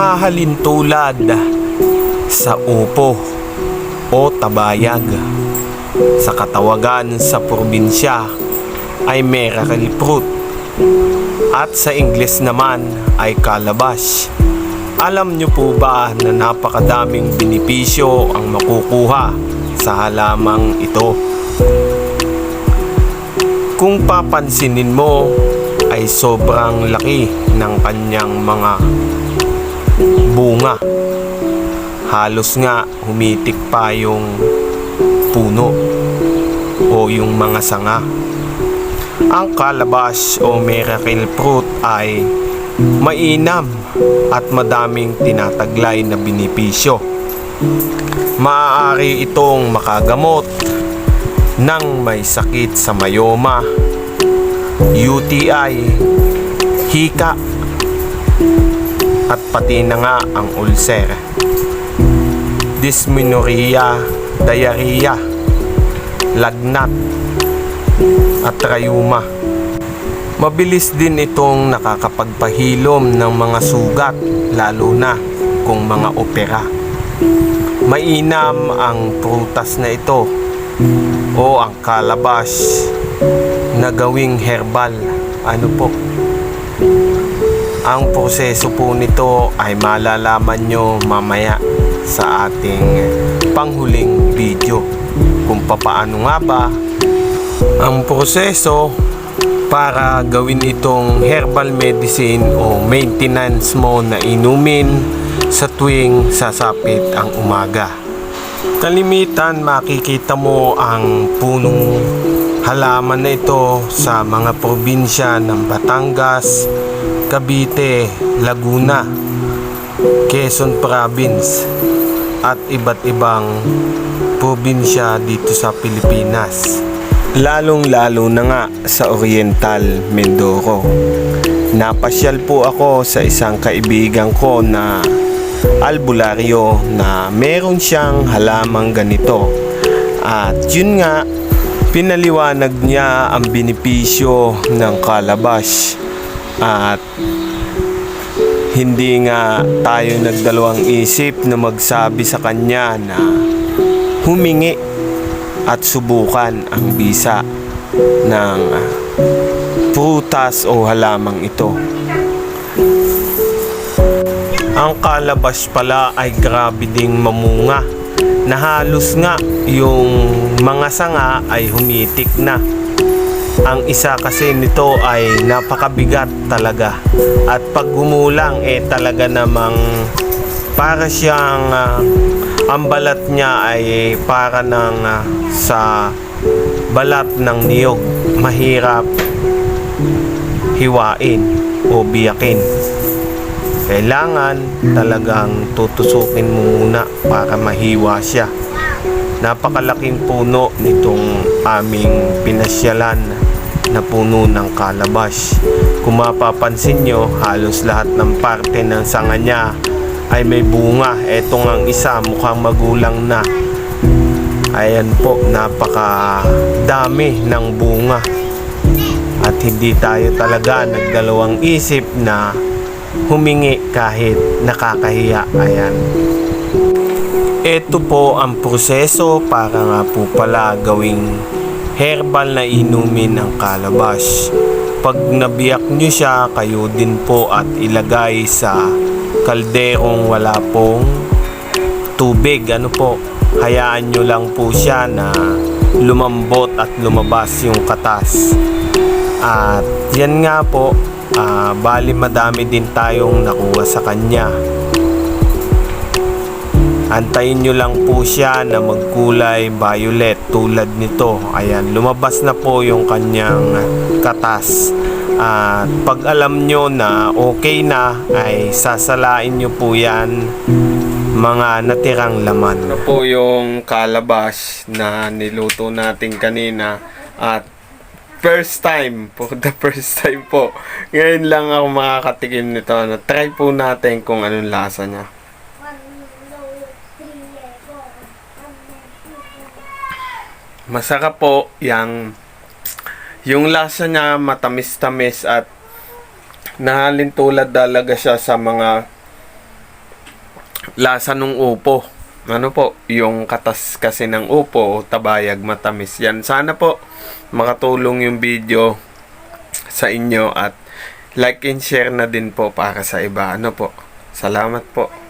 mahahalin tulad sa upo o tabayag. Sa katawagan sa probinsya ay miracle fruit at sa Ingles naman ay calabash. Alam nyo po ba na napakadaming benepisyo ang makukuha sa halamang ito? Kung papansinin mo ay sobrang laki ng kanyang mga bunga. Halos nga humitik pa yung puno o yung mga sanga. Ang calabash o miracle fruit ay mainam at madaming tinataglay na benepisyo. Maaari itong makagamot ng may sakit sa mayoma, UTI, hika, at pati na nga ang ulcer. Dysmenorrhea, diarrhea, lagnat, at rayuma. Mabilis din itong nakakapagpahilom ng mga sugat, lalo na kung mga opera. Mainam ang prutas na ito o ang calabash na gawing herbal. Ano po? Ang proseso po nito ay malalaman nyo mamaya sa ating panghuling video kung papaano nga ba ang proseso para gawin itong herbal medicine o maintenance mo na inumin sa tuwing sasapit ang umaga. Kalimitan makikita mo ang punong halaman na ito sa mga probinsya ng Batangas, Cavite, Laguna, Quezon Province at iba't ibang probinsya dito sa Pilipinas. Lalong-lalo na nga sa Oriental Mindoro. Napasyal po ako sa isang kaibigan ko na albularyo na meron siyang halamang ganito. At yun nga, pinaliwanag niya ang benepisyo ng calabash. At hindi nga tayo nagdalawang isip na magsabi sa kanya na humingi at subukan ang bisa ng prutas o halamang ito. Ang calabash pala ay grabe ding mamunga na halos nga yung mga sanga ay humitik na. Ang isa kasi nito ay napakabigat talaga. At pag gumulang eh talaga namang para siyang ah, ang balat niya ay para ng ah, sa balat ng niyog. Mahirap hiwain o biyakin. Kailangan talagang tutusukin muna para mahiwa siya. Napakalaking puno nitong aming pinasyalan na puno ng calabash kung mapapansin nyo halos lahat ng parte ng sanga niya ay may bunga. Etong ang isa mukhang magulang na. Ayan po, napaka dami ng bunga. At hindi tayo talaga nagdalawang isip na humingi kahit nakakahiya. Ayan. Ito po ang proseso para nga po pala gawing herbal na inumin ng calabash. Pag nabiyak nyo siya, kayo din po at ilagay sa kalderong wala pong tubig. Ano po, hayaan nyo lang po siya na lumambot at lumabas yung katas. At yan nga po, ah, bali madami din tayong nakuha sa kanya. Antayin nyo lang po siya na magkulay violet tulad nito. Ayan, lumabas na po yung kanyang katas. At pag alam nyo na okay na, ay sasalain nyo po yan mga natirang laman. Ito po yung calabash na niluto natin kanina at first time, for the first time po. Ngayon lang ako makakatikim nito. Na try po natin kung anong lasa niya. Masarap po yang yung lasa niya matamis-tamis at nahalin tulad talaga siya sa mga lasa ng upo. Ano po, yung katas kasi ng upo tabayag matamis yan. Sana po makatulong yung video sa inyo at like and share na din po para sa iba. Ano po? Salamat po.